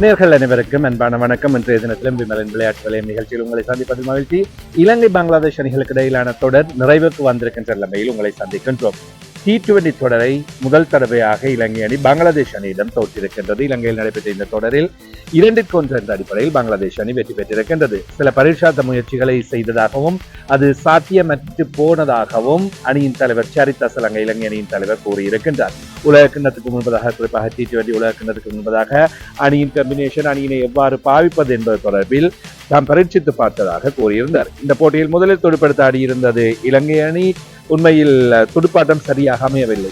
நேர்கள் அனைவருக்கும் அன்பான வணக்கம். இன்றைய தினத்திலும் விமலன் விளையாட்டு விளையம் நிகழ்ச்சியில் உங்களை சந்திப்பதில் மகிழ்ச்சி. இலங்கை பங்களாதேஷ் அணிகளுக்கு இடையிலான தொடர் நிறைவுக்கு வந்திருக்கின்ற நிலைமையில் உங்களை சந்திக்கின்றோம். டி டுவெண்டி தொடரை முதல் தடவையாக இலங்கை அணி பங்களாதேஷ் அணியிடம் தோற்றிருக்கின்றது. இலங்கையில் நடைபெற்ற இந்த தொடரில் இரண்டிற்கு ஒன்று என்ற அடிப்படையில் பங்களாதேஷ் அணி வெற்றி பெற்றிருக்கின்றது. சில பரீட்சார்த்த முயற்சிகளை செய்ததாகவும் அது சாத்தியமற்று போனதாகவும் அணியின் தலைவர் சரித் அசலங்க இலங்கை அணியின் தலைவர் கூறியிருக்கின்றார். உலக கிண்ணத்துக்கு முன்பதாக குறிப்பாக டி டுவெண்டி உலக கிண்ணத்துக்கு முன்பதாக அணியின் கம்பினேஷன் அணியினை எவ்வாறு பாவிப்பது என்பது தொடர்பில் தாம் பரீட்சித்து பார்த்ததாக கூறியிருந்தார். இந்த போட்டியில் முதலில் துடுப்படுத்த ஆடியிருந்தது இலங்கை அணி. உண்மையில் துடுப்பாட்டம் சரியாக அமையவில்லை.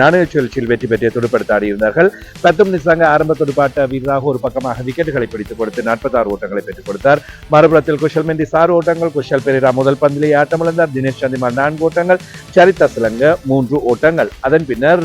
நாணய சுழற்சியில் வெற்றி பெற்று துடுப்படுத்த ஆடியிருந்தார்கள் பத்தொன்பது நிசாங்க ஆரம்ப துடுப்பாட்ட வீரராக ஒரு பக்கமாக விக்கெட்டுகளை பிடித்துக் கொடுத்து 46 ஓட்டங்களை பெற்றுக் கொடுத்தார். மறுபுறத்தில் குஷல் மெண்டிஸ் ஆறு ஓட்டங்கள் குஷல் பெரேரா முதல் பந்திலே ஆட்டமிழந்தார் தினேஷ் சந்திமார் நான்கு ஓட்டங்கள் சரிதா சிலங்க மூன்று ஓட்டங்கள். அதன் பின்னர்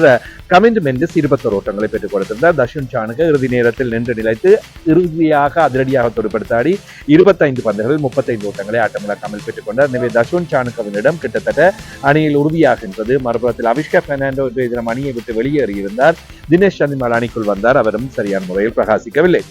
கமிந்து மெண்டிஸ் இருபத்தோரு ஓட்டங்களை பெற்றுக் கொடுத்திருந்தார். தஷுன் சானுக்கு இறுதி நேரத்தில் நின்று நிலைத்து இறுதியாக அதிரடியாக துடுப்படுத்தாடி இருபத்தைந்து பந்துகளில் முப்பத்தைந்து ஓட்டங்களை ஆட்டமிழக்காமல் பெற்றுக் கொண்டார். எனவே தஷுன் சானுக்கவனிடம் கிட்டத்தட்ட அணியில் உறுதியாகின்றது மறுபுறத்தில் அவிஷ்கா பெர்னாண்டோ இன்றைய அணியை விட்டு வெளியேறியிருந்தார். தினேஷ் சந்திமால் அணிக்குள் வந்தார். அவரும் சரியான முறையில் பிரகாசிக்கவில்லை.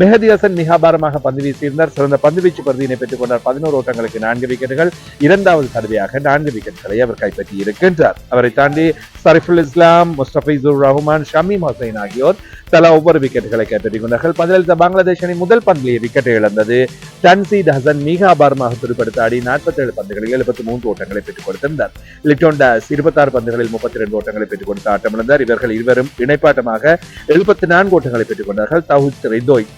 மெஹதி ஹசன் மிகாபாரமாக பந்து வீசியிருந்தார். சிறந்த பந்து வீச்சு பருதியினை பெற்றுக் கொண்டார் பதினோரு ஓட்டங்களுக்கு நான்கு விக்கெட்டுகள் இரண்டாவது தடவையாக நான்கு விக்கெட்டுகளை அவர் கைப்பற்றி இருக்கின்றார் அவரை தாண்டி சரிஃபுல் இஸ்லாம் முஸ்தபிசுர் ரஹ்மான் ஷமீம் ஹசைன் ஆகியோர் தலா ஒவ்வொரு விக்கெட்டுகளை கைப்பற்றிக் கொண்டார்கள். பதிலளித்த பங்களாதேஷ் அணி முதல் பந்திலேயே விக்கெட்டை இழந்தது. டன்சீத் ஹசன் மிக அபாரமாக துடுப்படுத்த ஆடி நாற்பத்தி ஏழு பந்துகளில் எழுபத்தி மூன்று ஓட்டங்களை பெற்றுக் கொடுத்திருந்தார். லிட்டோன் டாஸ் இருபத்தாறு பந்துகளில் முப்பத்தி ரெண்டு ஓட்டங்களை பெற்றுக் கொடுத்து ஆட்டமிழந்தார். இவர்கள் இருவரும் இணைப்பாட்டமாக எழுபத்தி நான்கு ஓட்டங்களை பெற்றுக் கொண்டார்கள். தவுத் ரிதோய்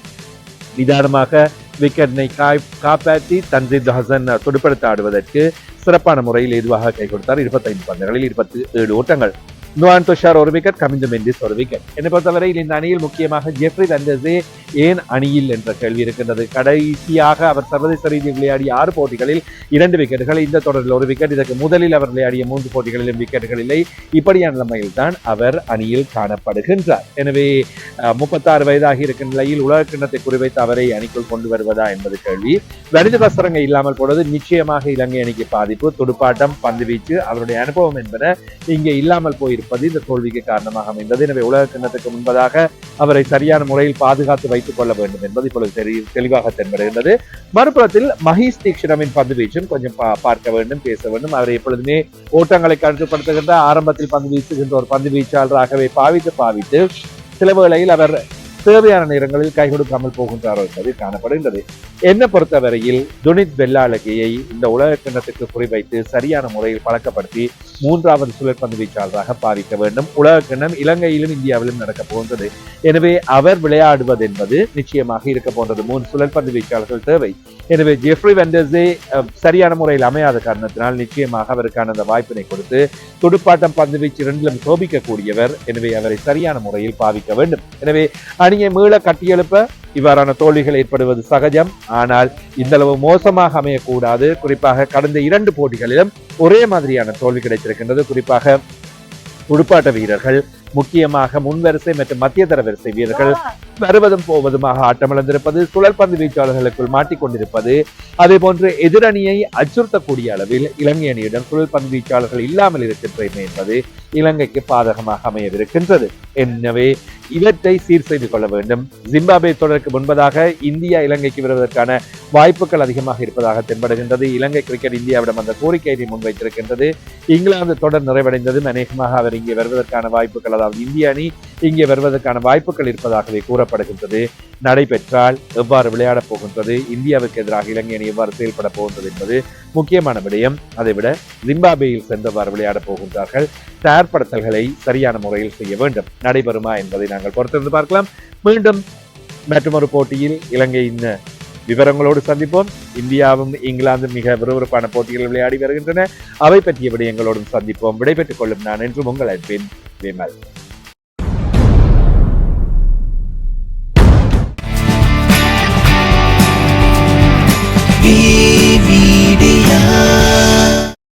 நிதானமாக விக்கெட்டினை காப்பாற்றி தன்சீத் ஹசன் துடுப்படுத்த ஆடுவதற்கு சிறப்பான முறையில் எதுவாக கை கொடுத்தார்? இருபத்தைந்து பந்துகளில் இருபத்தி ஏழு ஓட்டங்கள். நுவான் துஷார் ஒரு விக்கெட் கமிந்து மெண்டிஸ் ஒரு விக்கெட் என்னை பொறுத்தவரையில் இந்த அணியில் முக்கியமாக ஜெஃப்ரி தண்டஸே ஏன் அணியில் என்ற கேள்வி இருக்கின்றது. கடைசியாக அவர் சர்வதேச ரீதியில் விளையாடிய ஆறு போட்டிகளில் இரண்டு விக்கெட்டுகள் இந்த தொடரில் ஒரு விக்கெட் இதற்கு முதலில் அவர் விளையாடிய மூன்று போட்டிகளிலும் விக்கெட்டுகள் இல்லை. இப்படியான நிலைமையில் தான் அவர் அணியில் காணப்படுகின்றார். எனவே முப்பத்தாறு வயதாகி இருக்கும் நிலையில் உலக கிண்ணத்தை குறிவைத்து அவரை அணிக்குள் கொண்டு வருவதா என்பது கேள்வி. வனித வசரங்கள் இல்லாமல் போனது நிச்சயமாக இலங்கை அணிக்கு பாதிப்பு. துடுப்பாட்டம் பந்துவீச்சு அவருடைய அனுபவம் என்பன இங்கே இல்லாமல் போயிருப்பது இந்த தோல்விக்கு காரணமாக அமைந்தது. எனவே உலக கிண்ணத்துக்கு முன்பதாக அவரை சரியான முறையில் பாதுகாத்து வைத்துக் கொள்ள வேண்டும் என்பது இப்பொழுது தெரிய தெளிவாக தென்படுகின்றது. மறுபுறத்தில் மஹீஷ் தீக்ஷணமின் பந்து வீச்சும் கொஞ்சம் பார்க்க வேண்டும் பேச வேண்டும். அவரை எப்பொழுதுமே ஓட்டங்களை கட்டுப்படுத்துகின்ற ஆரம்பத்தில் பந்து வீசுகின்ற ஒரு பந்து வீச்சாளராகவே பாவித்து பாவித்து சில வேளையில் அவர் தேவையான நேரங்களில் கை கொடுக்காமல் போகின்றாரோ என்பது காணப்படுகின்றது. என்னை பொறுத்தவரையில் துனித் பெல்லாலகையை இந்த உலக கிண்ணத்துக்கு குறிவைத்து சரியான முறையில் பழக்கப்படுத்தி மூன்றாவது சுழற்பந்து வீச்சாளராக பாவிக்க வேண்டும். உலக கிண்ணம் இலங்கையிலும் இந்தியாவிலும் நடக்க போன்றது எனவே அவர் விளையாடுவது என்பது நிச்சயமாக இருக்க போன்றது மூன்று சுழற்பந்து வீச்சாளர்கள் தேவை. எனவே ஜெஃப்ரி வெண்டர்ஸே அஹ், சரியான முறையில் அமையாத காரணத்தினால் நிச்சயமாக அவருக்கான அந்த வாய்ப்பினை கொடுத்து துடுப்பாட்டம் பந்து வீச்சு இரண்டிலும் சோபிக்கக்கூடியவர். எனவே அவரை சரியான முறையில் பாவிக்க வேண்டும். எனவே அணியை மீள கட்டியெழுப்ப இவ்வாறான தோல்விகள் ஏற்படுவது சகஜம். ஆனால் இந்த அளவு மோசமாக அமையக்கூடாது. குறிப்பாக கடந்த இரண்டு போட்டிகளிலும் ஒரே மாதிரியான தோல்வி கிடைத்திருக்கின்றது. குறிப்பாக துடுப்பாட்ட வீரர்கள் முக்கியமாக முன்வரிசை மற்றும் மத்திய தர வரிசை வீரர்கள் வருவதும் போவதுமாக ஆட்டமிழந்திருப்பது சுழற்பந்து வீச்சாளர்களுக்குள் மாட்டிக்கொண்டிருப்பது அதே போன்று எதிரணியை அச்சுறுத்தக்கூடிய அளவில் இலங்கை அணியிடம் சுழற்பந்து வீச்சாளர்கள் இல்லாமல் இருக்கின்றன என்பது இலங்கைக்கு பாதகமாக அமையவிருக்கின்றது. எனவே இவற்றை சீர் செய்து கொள்ள வேண்டும். ஜிம்பாப்வே தொடருக்கு முன்பதாக இந்தியா இலங்கைக்கு வருவதற்கான வாய்ப்புகள் அதிகமாக இருப்பதாக தென்படுகின்றது. இலங்கை கிரிக்கெட் இந்தியாவிடம் அந்த கோரிக்கையை முன்வைத்திருக்கின்றது. இங்கிலாந்து தொடர் நிறைவடைந்ததும் அநேகமாக அவர் இங்கே வருவதற்கான வாய்ப்புகள் அதாவது இந்திய அணி இங்கே வருவதற்கான வாய்ப்புகள் இருப்பதாகவே கூறப்படுகின்றது. நடைபெற்றால் எவ்வாறு விளையாடப் போகின்றது இந்தியாவுக்கு எதிராக இலங்கை அணி எவ்வாறு செயல்பட போகின்றது என்பது முக்கியமான விடயம். அதைவிட ஜிம்பாபேயில் சென்றவாறு விளையாடப் போகின்றார்கள். தயார்படுத்தல்களை சரியான முறையில் செய்ய வேண்டும். நடைபெறுமா என்பதை நாங்கள் பொறுத்திருந்து பார்க்கலாம். மீண்டும் மற்றொரு போட்டியில் இலங்கையின் விவரங்களோடு சந்திப்போம். இந்தியாவும் இங்கிலாந்தும் மிக விறுவிறுப்பான போட்டிகள் விளையாடி வருகின்றன. அவை பற்றிய விடயங்களோடும் சந்திப்போம். விடைபெற்றுக் கொள்ளும் நான் என்றும் உங்கள் அன்பின் Vem mais.